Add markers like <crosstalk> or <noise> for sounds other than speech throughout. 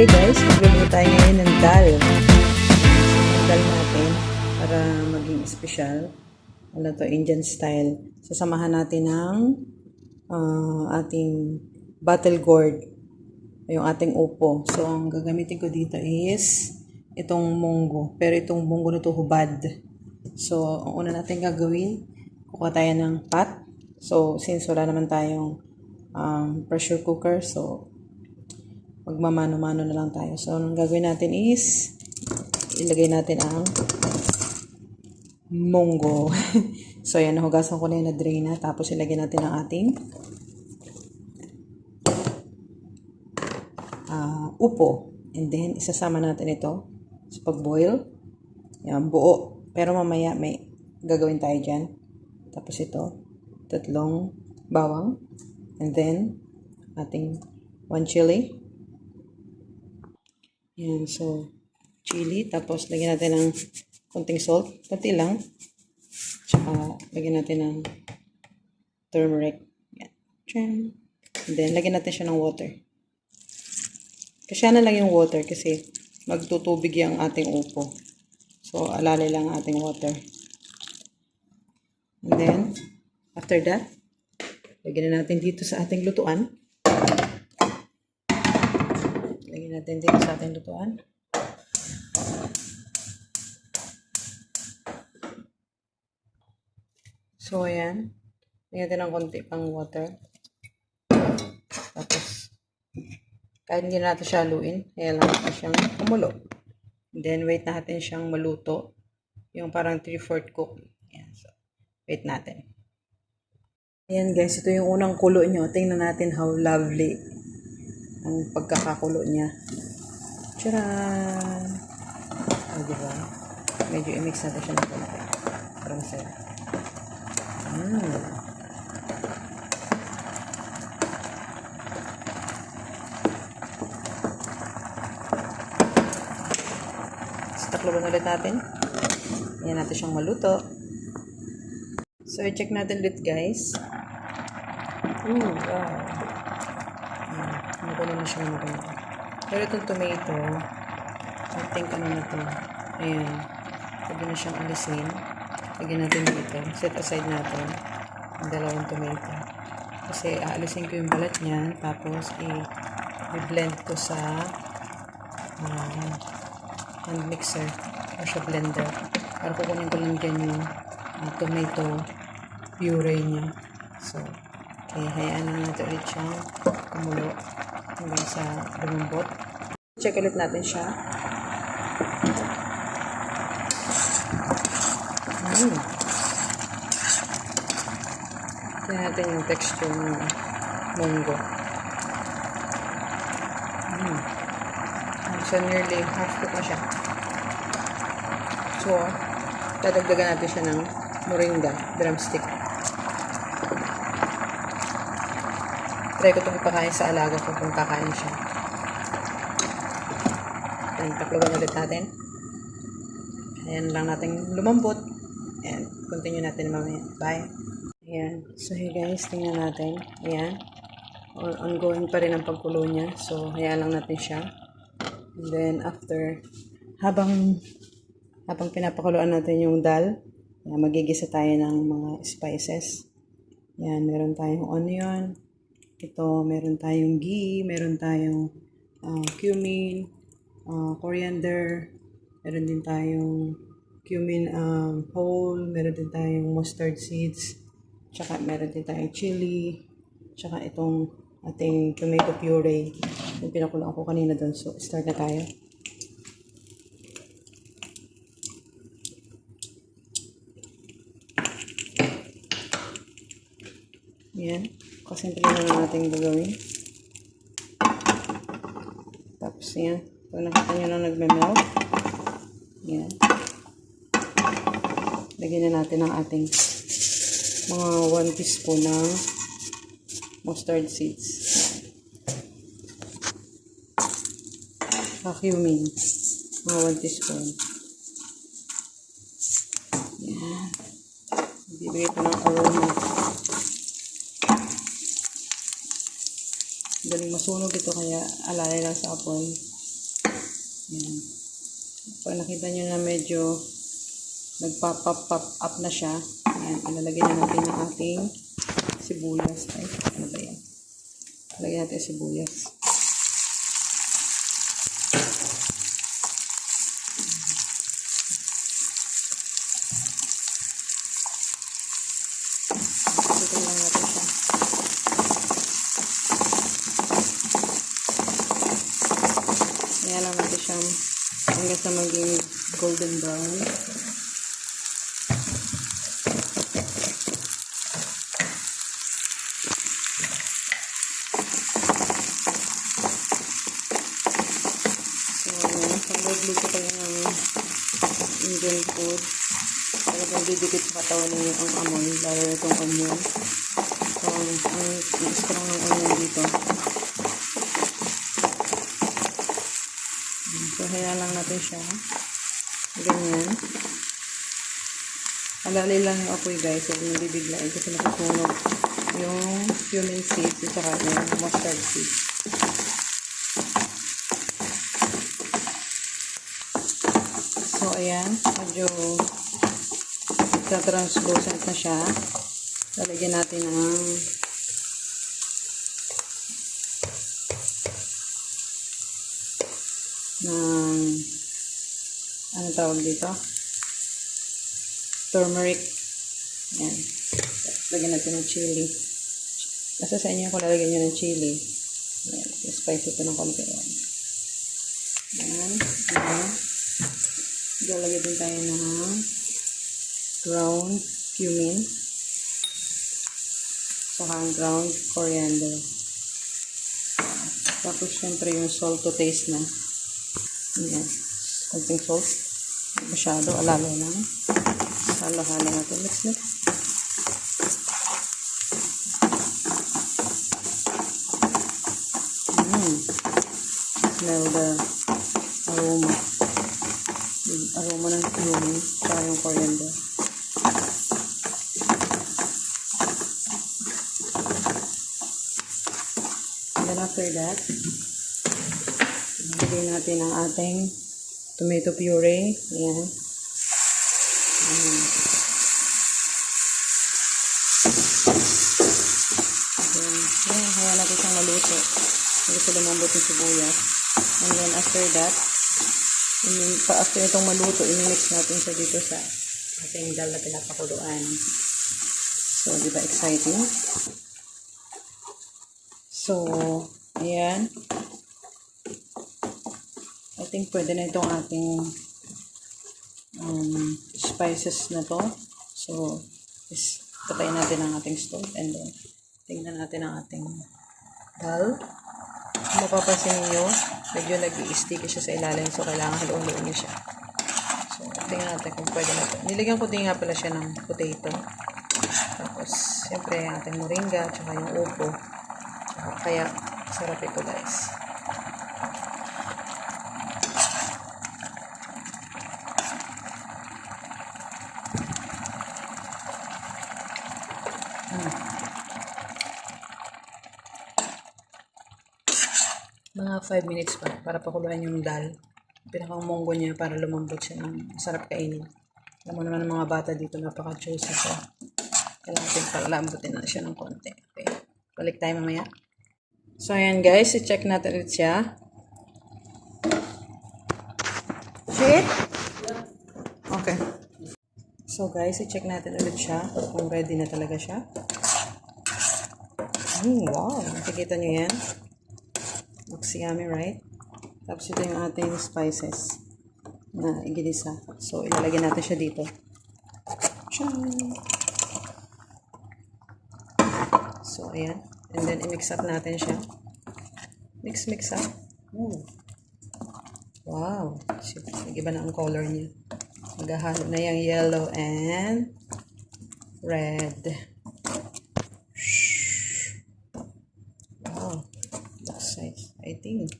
Okay guys, magluluto tayo ngayon ng dal. Ang dal natin para maging espesyal. Ano to, Indian style. Sasamahan natin ng ah, ating battle gourd. Yung ating upo. So, ang gagamitin ko dito is itong munggo. Pero itong munggo na to hubad. So, ang una natin gagawin, kukuha tayo ng pot. So, since wala naman tayong um, pressure cooker, so magmamano-mano na lang tayo. So, ang gagawin natin is, ilagay natin ang munggo. <laughs> so, yan, nahugasan ko na yun na drain na. Tapos, ilagay natin ang ating ah, upo. And then, isasama natin ito sa pag-boil. Yan, buo. Pero mamaya may gagawin tayo dyan. Tapos ito, tatlong bawang. And then, ating one chili. Yan, so, chili. Tapos, lagyan natin ng konting salt. Pati lang. Tsaka, lagyan natin ng turmeric. Yan. And then, lagyan natin siya ng water. Kasya na lang yung water kasi magtutubig yung ating upo. So, alalay lang ang ating water. And then, after that, lagyan na natin dito sa ating lutuan. Lagyan natin dito sa ating lutuan. So, ayan. Lagyan natin ng konti pang water. Tapos, kahit hindi natin siya haluin, kaya lang natin siyang kumulo. Then, wait natin siyang maluto. Yung parang 3-4 cook. Ayan, so, wait natin. Ayan guys, ito yung unang kulo nyo. Tingnan natin how lovely ang pagkakakulo niya. Tcharan! O, diba? Medyo i-mix natin siya ng konti. Para masaya. Mm. So, takloban ulit natin. Ayan natin siyang maluto. So, i-check natin ulit guys. Ooh, wow. Na siya magano. Pero itong tomato, I think ano na to. Ayan. Pwede na siyang alisin. Lagyan natin dito. Set aside natin ang dalawang tomato. Kasi aalisin ko yung balat niya. Tapos, i-blend ko sa ah, hand mixer o sa blender. Para kukunin ko lang dyan yung ah, tomato puree niya. So, okay, hayaan na natin ulit siyang kumulo hanggang sa lumambot. Check ulit natin siya. Mm. Tingnan natin yung texture ng munggo. Mm. So, nearly half cook na siya. So, dadagdagan natin siya ng moringa drumstick. Try ko itong ipakain sa alaga ko kung kakain siya. Then, takloban ulit natin. Ayan lang natin lumambot. And, continue natin mamaya. Bye. Ayan. So, hey guys, tingnan natin. Ayan. On- ongoing pa rin ang pagkulo niya. So, hayaan lang natin siya. And then, after, habang, habang pinapakuluan natin yung dal, ayan, magigisa tayo ng mga spices. Yan, meron tayong onion. Ito, meron tayong ghee, meron tayong ah, cumin, ah, coriander, meron din tayong cumin um, whole, meron din tayong mustard seeds, tsaka meron din tayong chili, tsaka itong ating tomato puree. Yung pinakulaan ko kanina doon. So, start na tayo. Yan. Kasimple na natin gagawin. Tapos yan. Pag nakita nyo na nagme-melt. Yan. Lagyan na natin ang ating mga 1 teaspoon ng mustard seeds. Saka cumin. Mga 1 teaspoon. Yan. Bibigay ko ng aroma. Galing masunog ito kaya alalay lang sa apoy. Yan. Pag nakita nyo na medyo nagpa-pop up na siya, ayan, ilalagay na natin ang ating sibuyas. Ay, ano ba yan? Lagyan natin sibuyas. Ito lang natin siya. Kaya lang natin siyang hanggang sa maging golden brown. So, pag nagluto kayo ng Indian food, talagang didikit sa katawan ninyo ang amoy, lalo na itong onion. So, ang, strong ng onion dito. So, kaya lang natin siya. Ganyan. Alali lang yung apoy guys, huwag nyo bibiglain kasi nakusunog yung cumin seeds at saka yung mustard seeds. So, ayan. Medyo nagka-translucent na siya. Lalagyan natin ng ng ano tawag dito? Turmeric. Ayan. Lagyan natin ng chili. Nasa sa inyo kung lalagyan nyo ng chili. Ayan. Spicy ito ng konti. Ayan. Ayan. Ayan. Lalagyan din tayo ng ground cumin. Saka ang ground coriander. Tapos, syempre, yung salt to taste na. Ayan. Konting salt. Masyado. Alalo lang. Halo-halo natin. Mix, mix. Mm. Smell the aroma. Yung aroma ng cumin. Saka yung coriander. And then after that, Ilagay natin ang ating tomato puree. Ayan. Ayan. Ayan. Ayan. Hayaan natin siyang maluto. Hindi siya lumambot yung sibuyas. And then after that, pa after itong maluto, imimix natin siya dito sa ating dal na pinapakuluan. So, di ba exciting? So, ayan. Think pwede na itong ating um, spices na to. So, is patayin natin ang ating stove and then tingnan natin ang ating dal. Kung mapapansin niyo, medyo nag-i-sticky siya sa ilalim so kailangan haluin niyo siya. So, tingnan natin kung pwede na ito. Nilagyan ko din nga pala siya ng potato. Tapos, siyempre, ang ating moringa, tsaka yung upo. Tsaka, kaya, sarap ito guys. Mga 5 minutes pa para pakuluan yung dal. Pinakang munggo niya para lumambot siya ng sarap kainin. Alam mo naman ng mga bata dito napaka-juicy so kailangan natin palambutin na siya ng konti. Okay. Balik tayo mamaya. So ayan guys, i-check natin ulit siya. Shit! Okay. So guys, i-check natin ulit siya kung ready na talaga siya. Oh, wow. Nakikita nyo yan? Looks yummy, right? Tapos ito yung ating spices na iginisa. So, ilalagay natin siya dito. Tiyang! So, ayan. And then, i-mix up natin siya. Mix, mix up. Ooh. Wow. Nag-iba na ang color niya. Maghahalo na yung yellow and red. Wow. Looks nice. I think.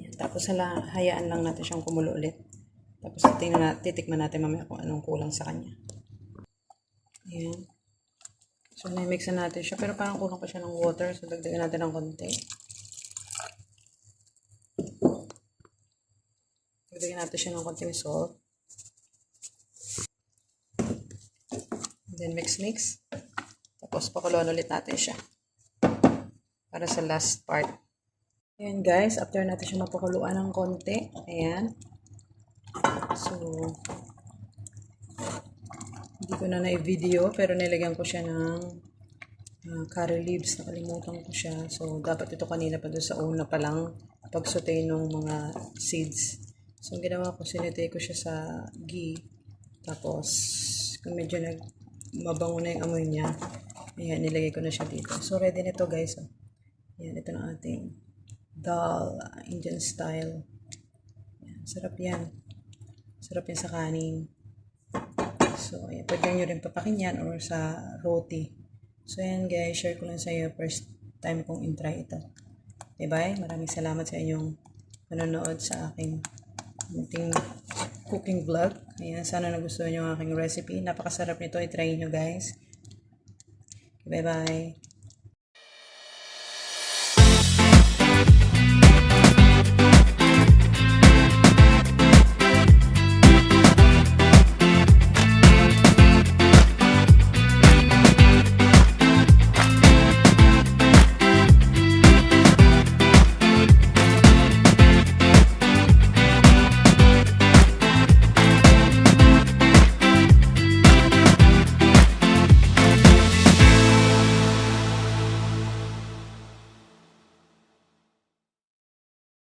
Yan. Tapos hala, hayaan lang natin siyang kumulo ulit. Tapos titingnan na, titikman natin mamaya kung anong kulang sa kanya. Ayan. So, na-mix na natin siya. Pero parang kulang pa siya ng water. So, dagdagan natin ng konti. natin siya ng konting salt. Then mix mix. Tapos pakuluan ulit natin siya. Para sa last part. Ayan guys, after natin siya mapakuluan ng konti. Ayan. So, hindi ko na na-video pero nilagyan ko siya ng uh, curry leaves. Nakalimutan ko siya. So, dapat ito kanina pa doon sa una pa lang pag-saute ng mga seeds. So, ginawa ko, sinitay ko siya sa ghee. Tapos, kung medyo nag mabango na yung amoy niya, ayan, nilagay ko na siya dito. So, ready na ito guys. Oh. Ayan, ito na ating dal, Indian style. Ayan, sarap yan. Sarap yan sa kanin. So, ayan, pwede nyo rin papakin yan or sa roti. So, ayan guys, share ko lang sa iyo first time kong in-try ito. Bye-bye. Maraming salamat sa inyong panonood sa aking munting cooking vlog. Ayan, sana nagustuhan nyo ang aking recipe. Napakasarap nito. I-try nyo guys. Bye-bye.